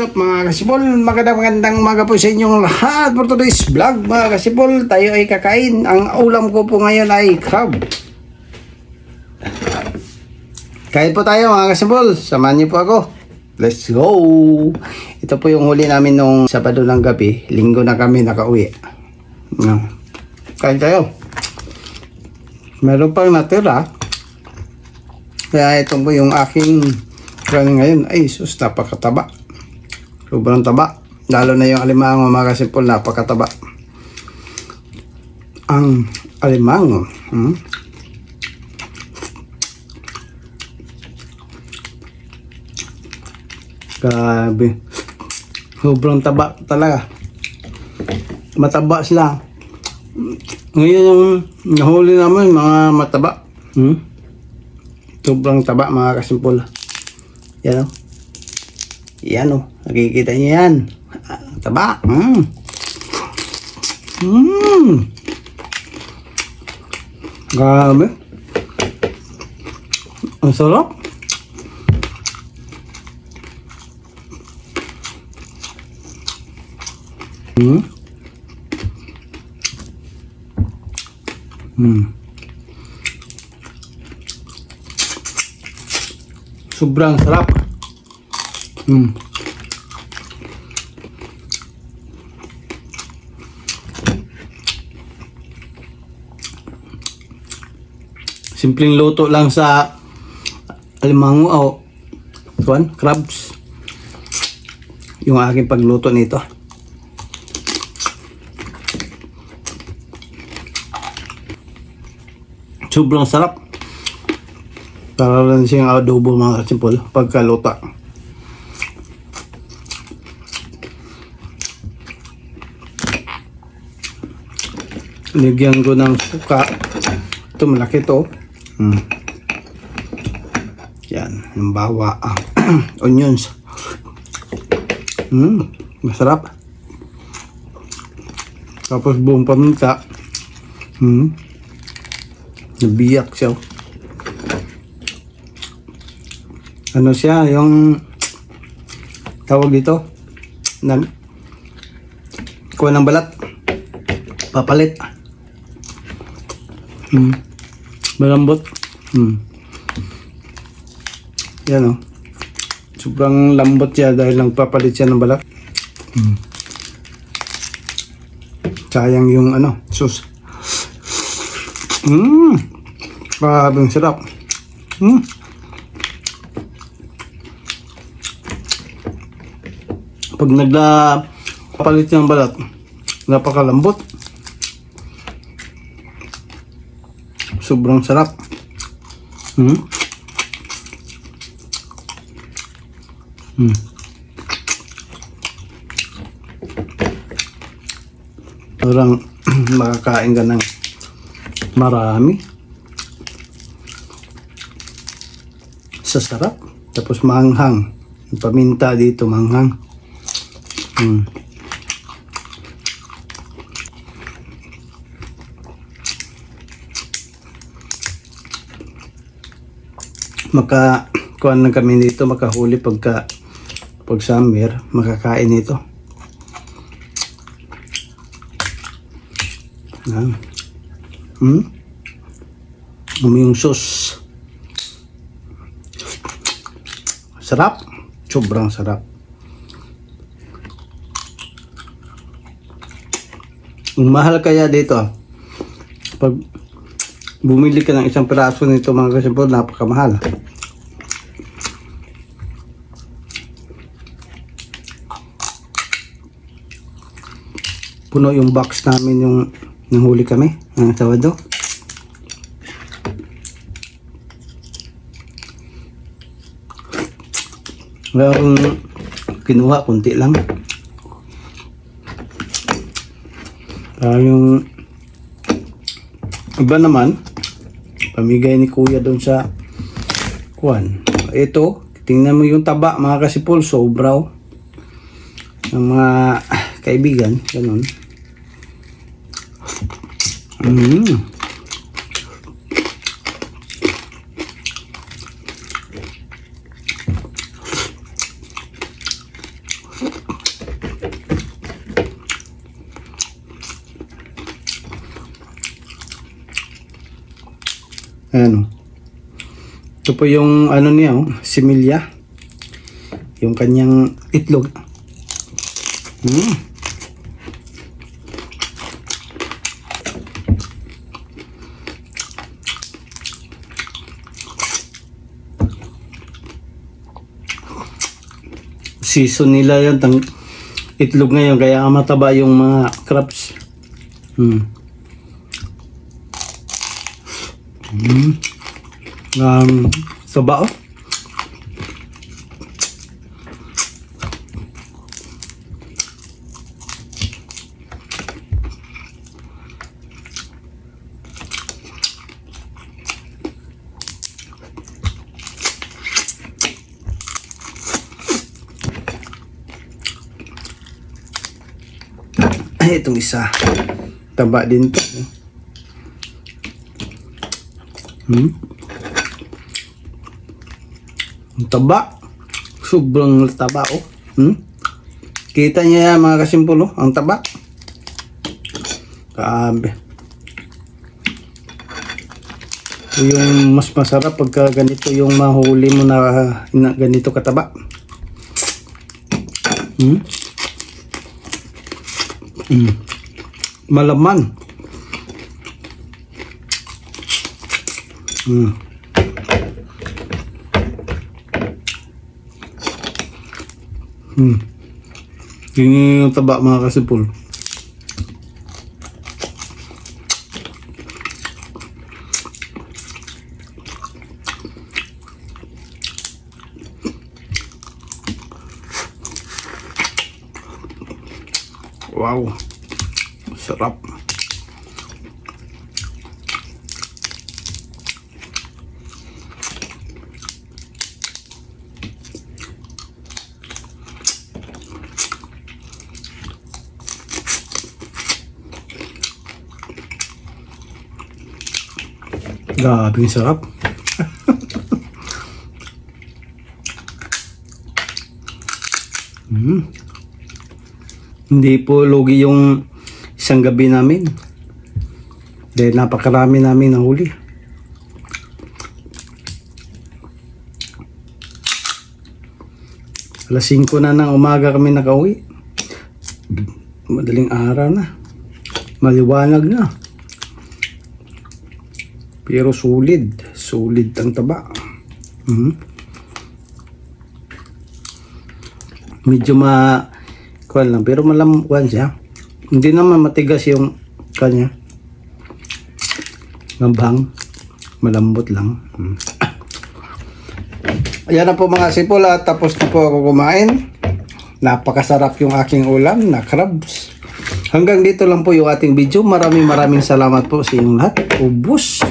Up, mga kasipol, magandang magandang umaga po sa inyong lahat for today's vlog mga kasipol, tayo ay kakain. Ang ulam ko po ngayon ay crab. Kain po tayo mga kasipol, samahan niyo po ako. Let's go! Ito po yung huli namin nung Sabado ng gabi. Linggo na kami nakauwi. Kain tayo. Meron pang natira. Kaya ito po yung aking kanin ngayon. Ay sus napakataba Sobrang taba. Lalo na yung alimango mga kasipol, napakataba. Ang alimango. Hmm? Grabe. Sobrang taba talaga. Mataba sila. Ngayon yung nahuli namin, mga mataba. Hmm? Sobrang taba mga kasimpol. Yan o. Yan o. Nakikita niyo yan. Taba. Mm. Mm. Grabe. Ang sarap. Hmm. Hmm. Sobrang sarap. Hmm. Simpleng luto lang sa alimango o kuan, crabs. Yung aking pagluto nito. Sobrang sarap. Para lang siyang adobo mga kasimpol pagkaluta. Nigyan ko ng suka. Ito malaki to. Hmm. Yan, yung bawa. Ah. Onions. Hmm, masarap. Tapos buong paminta. Hmm. Nabiyak siya. Ano siya, yung tawag dito na kuha ng balat papalit hmm. Malambot. Hmm. yan o sobrang lambot siya dahil lang papalit siya ng balat. Hmm. sayang yung ano sus hmm. Grabing sarap. Hmm. Pag nagla papalit ng balat napakalambot sobrang sarap. Hmm. Hmm. Parang makakain ka ng marami. Sa sarap. Tapos manghang paminta dito manghang Hmm. Maka kuan lang kami dito makahuli pagka pag summer makakain ito. Ah. Hmm? Umi yung sauce. Sarap. Sobrang sarap. Ang mahal kaya dito, ah. pag bumili ka ng isang piraso nito mga kasimpol, napakamahal. Puno yung box namin yung nahuli kami ng Sabado. Akong kinuha, kunti lang. Ah, yung iba naman, pamigay ni kuya doon sa kuan. Ito, tingnan mo yung taba mga kasipol, sobraw. Ng mga kaibigan, ganun. Mm. Ayan. Ito po yung ano niya, oh, similya. Yung kanyang itlog. Mm. Season nila yan, tang itlog ngayon, kaya mataba yung mga crabs. Hmm. Hmm. Um, saba oh. Ay, itong isa. Taba din to. Hmm? Ang taba. Sobrang taba, oh. Hmm? Kita niya yan, mga kasimpul, oh. Ang taba. Grabe. Ito yung mas masarap pagka ganito yung mahuli mo na, na ganito kataba. Hmm? Mm. Malaman. Mm. Mm. Yun yung taba mga kasipul. Wow. Sarap. Grabe sarap. mm. Hindi po lugi yung isang gabi namin. Dahil napakarami namin ng huli. Alas 5 na ng umaga kami nakauwi. Madaling araw na. Maliwanag na. Pero solid. Solid ang taba. Mhm. Medyo ma... Kuwan lang. Pero malamuan siya. Hindi naman matigas yung kanya. Ngambang. Malambot lang. Hmm. Ayan na po mga sipol at tapos na po ako kumain. Napakasarap yung aking ulam na crabs. Hanggang dito lang po yung ating video. Maraming maraming salamat po sa inyong lahat. Ubus!